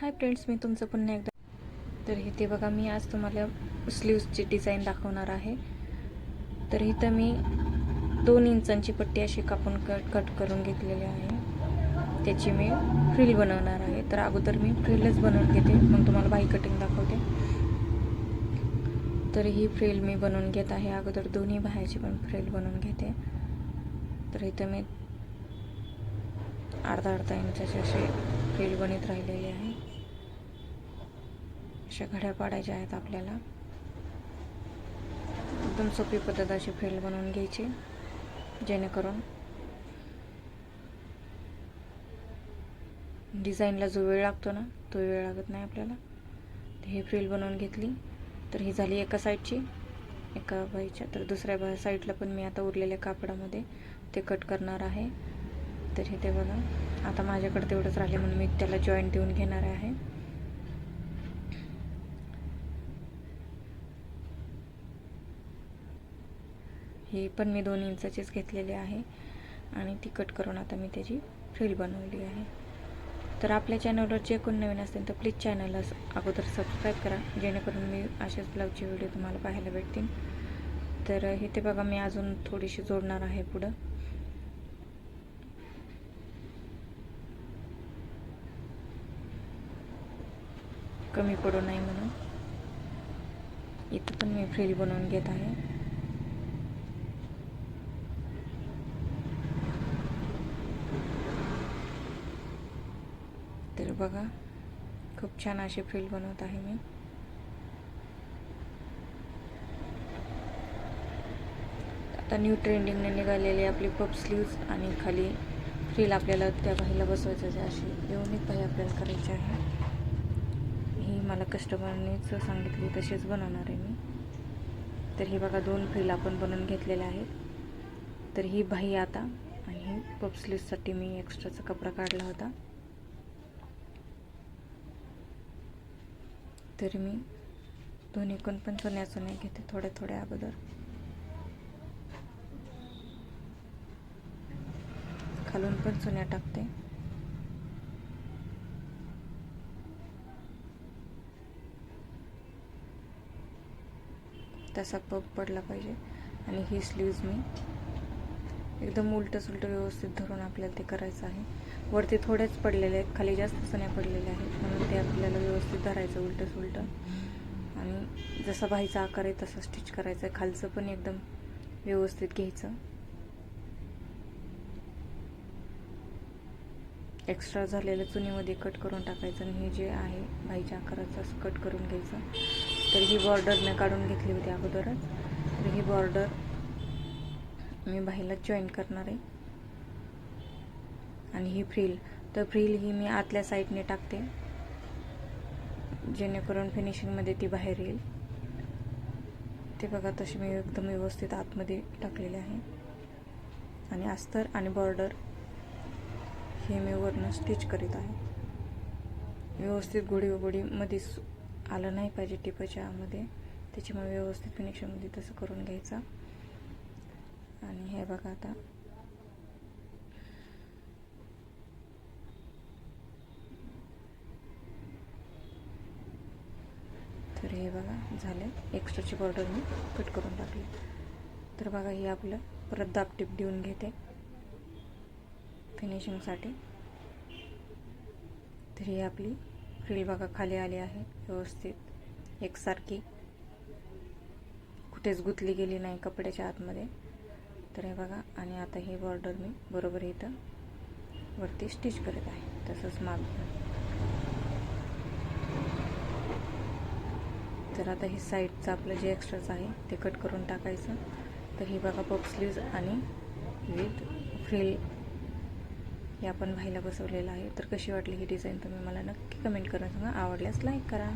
Hi friends मी तुमचं पुन्हा एकदा तर इथे बघा मी आज तुम्हाला स्लीव्सची डिझाईन दाखवणार आहे. तर इथं मी दोन इंचांची पट्टी अशी कापून कट कट करून घेतलेली आहे. त्याची मी फ्रिल बनवणार आहे. तर अगोदर मी फ्रिलच बनवून घेते. मग तुम्हाला बाई कटिंग दाखवते. तर ही फ्रिल मी बनवून घेत आहे. अगोदर दोन्ही बाह्याची पण फ्रिल बनवून घेते. तर इथं मी अर्धा अर्धा इंचाचे असे फ्रिल बनत राहिलेली आहे. अशा घड्या पाडायच्या आहेत आपल्याला. एकदम सोपी पद्धत अशी फेल बनवून घ्यायची जेणेकरून डिझाईनला जो वेळ लागतो ना तो वेळ लागत नाही आपल्याला. तर ही फ्रिल बनवून घेतली. तर ही झाली एका साईडची एका बाईच्या. तर दुसऱ्या बा साईडला पण मी आता उरलेल्या कापडामध्ये ते कट करणार आहे. तर हे ते बघा. आता माझ्याकडे तेवढंच राहिले म्हणून मी त्याला जॉईंट देऊन घेणार आहे. ही पण मी दोन इंचाचीच घेतलेली आहे. आणि ती कट करून आता मी त्याची फ्रिल बनवली आहे. तर आपल्या चॅनलवर जे कोण नवीन असतील तर प्लीज चॅनलला अगोदर सबस्क्राईब करा जेणेकरून मी असेच ब्लाऊजचे व्हिडिओ तुम्हाला पाहायला भेटतील. तर इथे बघा मी अजून थोडीशी जोडणार आहे पुढं. कमी पडू नाही म्हणून. इथं पण मी फ्रिल बनवून घेत आहे. तर बघा खूप छान अशी फ्रिल बनवत आहे मी. आता न्यू ट्रेंडिंगने निघालेली आपली पप स्लीव्ज आणि खाली फ्रील आपल्याला त्या बाईला बसवायचं आहे अशी युनिक बाई आपल्याला करायची आहे. ही मला कस्टमरनेच सांगितली तशीच बनवणार आहे मी. तर हे बघा दोन फ्रील आपण बनवून घेतलेल्या आहेत. तर ही बाई आता आणि पप स्लीव्जसाठी मी एक्स्ट्राचा कपडा काढला होता. तरी मी दोन्ही कोण पण चुन्या चुन्या घेते थोड्या थोड्या अगोदर. खालून पण चुन्या टाकते. तसा पग पडला पाहिजे. आणि ही स्लीव्ज मी एकदम उलटं सुलटं व्यवस्थित धरून आपल्याला ते करायचं आहे. वरती थोड्याच पडलेल्या आहेत खाली जास्त सण्या पडलेल्या आहेत. म्हणून ते आपल्याला व्यवस्थित धरायचं उलटं सुलटं आणि जसा बाहीचा आकार आहे तसा स्टिच करायचा आहे. खालचं पण एकदम व्यवस्थित घ्यायचं. एक्स्ट्रा झालेलं चुनीमध्ये कट करून टाकायचं आणि हे जे आहे बाईच्या आकाराचं असं कट करून घ्यायचं. तर ही बॉर्डर मी काढून घेतली होती अगोदरच. तर ही बॉर्डर मी बाईला जॉईन करणार आहे. आणि ही फ्रील. तर फ्रील ही मी आतल्या साईडने टाकते. जेणेकरून फिनिशिंगमध्ये ती बाहेर येईल. ते बघा तशी मी एकदम व्यवस्थित आतमध्ये टाकलेले आहे. आणि अस्तर आणि बॉर्डर हे मी वरनं स्टिच करीत आहे. व्यवस्थित गोडी गोडीमध्ये आलं नाही पाहिजे टिपाच्या आमध्ये त्याच्यामुळे व्यवस्थित फिनिशिंगमध्ये तसं करून घ्यायचं. आणि हे बघा आता. तर हे बघा झाले. एक्स्ट्राची बॉर्डर मी कट करून टाकली. तर बघा हे आपलं परत दाबटीप देऊन घेते. फिनिशिंगसाठी तर ही आपली फ्रील बघा खाली आली आहे व्यवस्थित. एकसारखी. कुठेच गुंतली गेली नाही कपड्याच्या आतमध्ये. तर हे बघा आणि आता ही बॉर्डर मी बरोबर इथं वरती स्टिच करत आहे. तसंच माग तर आता ही साईडचं आपलं जे एक्स्ट्राचं आहे ते कट करून टाकायचं. तर ही बघा पप स्लीव्ज आणि विथ फ्रिल हे आपण व्हायला बसवलेलं आहे. तर कशी वाटली ही डिझाईन तुम्ही मला नक्की कमेंट करून सांगा. आवडल्यास लाईक करा.